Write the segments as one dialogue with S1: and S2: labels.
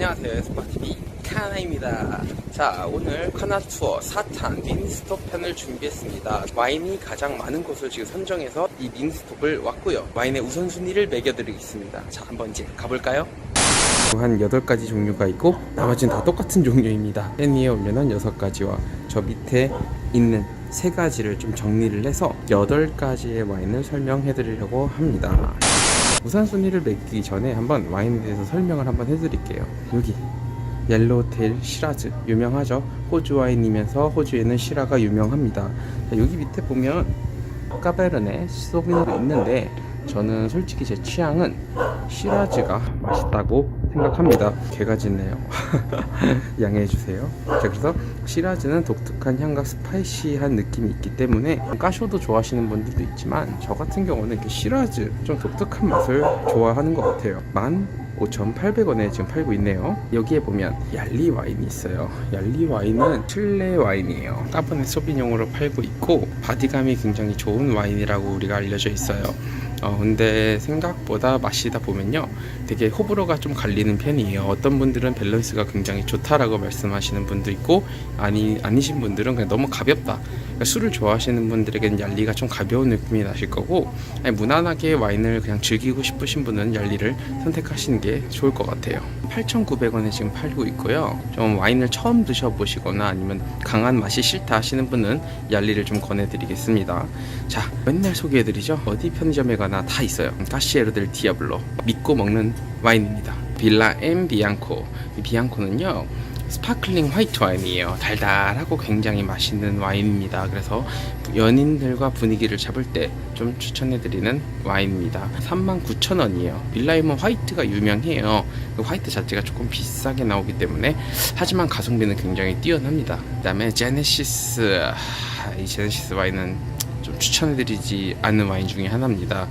S1: 안녕하세요 스파TV 카나입니다. 자 오늘 카나 투어 4탄 미니스톱 편을 준비했습니다. 와인이 가장 많은 곳을 지금 선정해서 이 미니스톱을 왔고요. 와인의 우선순위를 매겨드리겠습니다. 자 한번 이제 가볼까요? 한 8가지 종류가 있고 나머지는 다 똑같은 종류입니다. 팬 위에 올려놓은 6가지와 저 밑에 있는 3가지를 좀 정리를 해서 8가지의 와인을 설명해 드리려고 합니다 우선순위를 매기기 전에 한번 와인에 대해서 설명을 한번 해드릴게요. 여기 옐로우테일 시라즈 유명하죠. 호주 와인이면서 호주에는 시라가 유명합니다. 자, 여기 밑에 보면 까베르네 소비뇽도 있는데 저는 솔직히 제 취향은 시라즈가 맛있다고 생각합니다. 개가 짖네요. 양해해 주세요. 자, 그래서 시라즈는 독특한 향과 스파이시한 느낌이 있기 때문에 까쇼도 좋아하시는 분들도 있지만 저 같은 경우는 이렇게 시라즈 좀 독특한 맛을 좋아하는 것 같아요. 15,800원에 지금 팔고 있네요. 여기에 보면 얄리 와인이 있어요. 얄리 와인은 칠레 와인이에요. 까보네 소비뇽으로 팔고 있고 바디감이 굉장히 좋은 와인이라고 우리가 알려져 있어요. 어, 근데 생각보다 마시다 보면요 되게 호불호가 좀 갈리는 편이에요. 어떤 분들은 밸런스가 굉장히 좋다라고 말씀하시는 분도 있고 아니, 아니신 분들은 그냥 너무 가볍다. 그러니까 술을 좋아하시는 분들에게는 얄리가 좀 가벼운 느낌이 나실 거고 아니, 무난하게 와인을 그냥 즐기고 싶으신 분은 얄리를 선택하시는 게 좋을 것 같아요. 8,900원에 지금 팔고 있고요. 좀 와인을 처음 드셔보시거나 아니면 강한 맛이 싫다 하시는 분은 얄리를 좀 권해드리겠습니다. 자 맨날 소개해드리죠. 어디 편의점에 가나 다 있어요. 까시에르들 디아블로. 믿고 먹는 와인입니다. 빌라 엠 비앙코. 이 비앙코는요 스파클링 화이트 와인이에요. 달달하고 굉장히 맛있는 와인입니다. 그래서 연인들과 분위기를 잡을 때 좀 추천해드리는 와인입니다. 39,000원이에요. 빌라이몬 화이트가 유명해요. 그 화이트 자체가 조금 비싸게 나오기 때문에 하지만 가성비는 굉장히 뛰어납니다. 그 다음에 제네시스. 하, 이 제네시스 와인은 좀 추천해드리지 않는 와인 중에 하나입니다.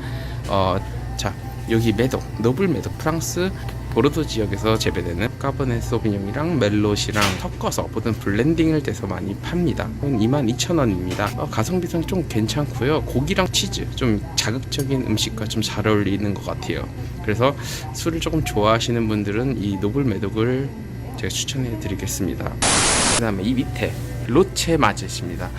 S1: 어, 자 여기 메독, 노블 메독 프랑스 보르도 지역에서 재배되는 까버네 소비뇽이랑 멜롯이랑 섞어서 보든 블렌딩을 돼서 많이 팝니다. 22,000원입니다. 어, 가성비상 좀 괜찮고요. 고기랑 치즈 좀 자극적인 음식과 좀 잘 어울리는 것 같아요. 그래서 술을 조금 좋아하시는 분들은 이 노블 메독을 제가 추천해 드리겠습니다. 그 다음에 이 밑에 로체 마젯입니다.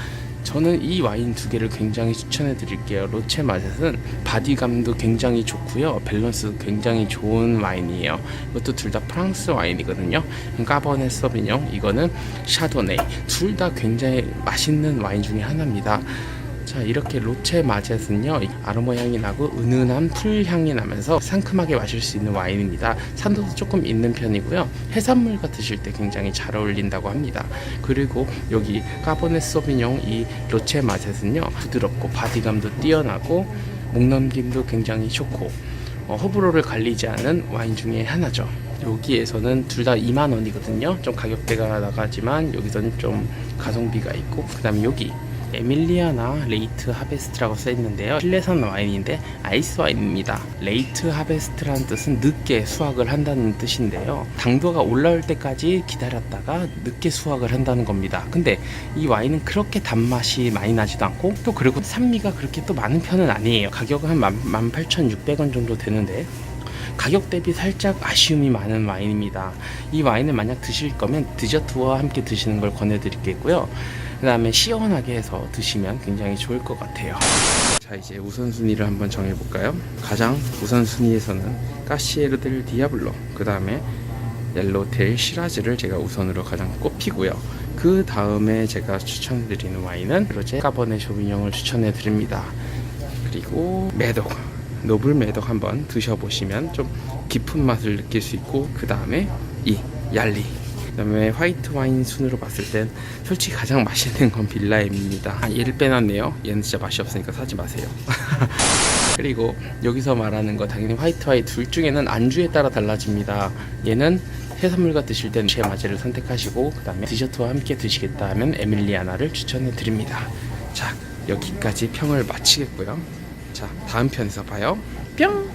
S1: 저는 이 와인 두 개를 굉장히 추천해 드릴게요. 로체 마젯은 바디감도 굉장히 좋고요. 밸런스 굉장히 좋은 와인이에요. 이것도 둘 다 프랑스 와인이거든요. 까버네 서비뇽, 이거는 샤도네이. 둘다 굉장히 맛있는 와인 중에 하나입니다. 자 이렇게 로체 마젯은요 아로마 향이 나고 은은한 풀 향이 나면서 상큼하게 마실 수 있는 와인입니다. 산도도 조금 있는 편이고요. 해산물과 드실 때 굉장히 잘 어울린다고 합니다. 그리고 여기 까보네 소비뇽 이 로체 마젯은요 부드럽고 바디감도 뛰어나고 목넘김도 굉장히 좋고 어, 호불호를 갈리지 않은 와인 중에 하나죠. 여기에서는 둘 다 2만 원이거든요. 좀 가격대가 나가지만 여기서는 좀 가성비가 있고 그 다음에 여기 에밀리아나 레이트 하베스트라고 써 있는데요. 실내산 와인인데 아이스 와인입니다. 레이트 하베스트라는 뜻은 늦게 수확을 한다는 뜻인데요. 당도가 올라올 때까지 기다렸다가 늦게 수확을 한다는 겁니다. 근데 이 와인은 그렇게 단맛이 많이 나지도 않고 또 그리고 산미가 그렇게 또 많은 편은 아니에요. 가격은 한 18,600원 정도 되는데 가격 대비 살짝 아쉬움이 많은 와인입니다. 이 와인을 만약 드실 거면 디저트와 함께 드시는 걸 권해드리겠고요. 그 다음에 시원하게 해서 드시면 굉장히 좋을 것 같아요. 자 이제 우선순위를 한번 정해볼까요? 가장 우선순위에서는 까시에르들 디아블로 그 다음에 옐로테일 시라즈를 제가 우선으로 가장 꼽히고요. 그 다음에 제가 추천드리는 와인은 로제 까버네 쇼비뇽을 추천해 드립니다. 그리고 메독 노블 메독 한번 드셔보시면 좀 깊은 맛을 느낄 수 있고 그 다음에 이 얄리 그 다음에 화이트 와인 순으로 봤을 땐 솔직히 가장 맛있는 건 빌라임입니다. 아, 얘를 빼놨네요. 얘는 진짜 맛이 없으니까 사지 마세요. 그리고 여기서 말하는 거 당연히 화이트 와인 둘 중에는 안주에 따라 달라집니다. 얘는 해산물과 드실 때는 제 마제를 선택하시고 그 다음에 디저트와 함께 드시겠다 하면 에밀리아나를 추천해 드립니다. 자 여기까지 평을 마치겠고요. 자 다음 편에서 봐요. 뿅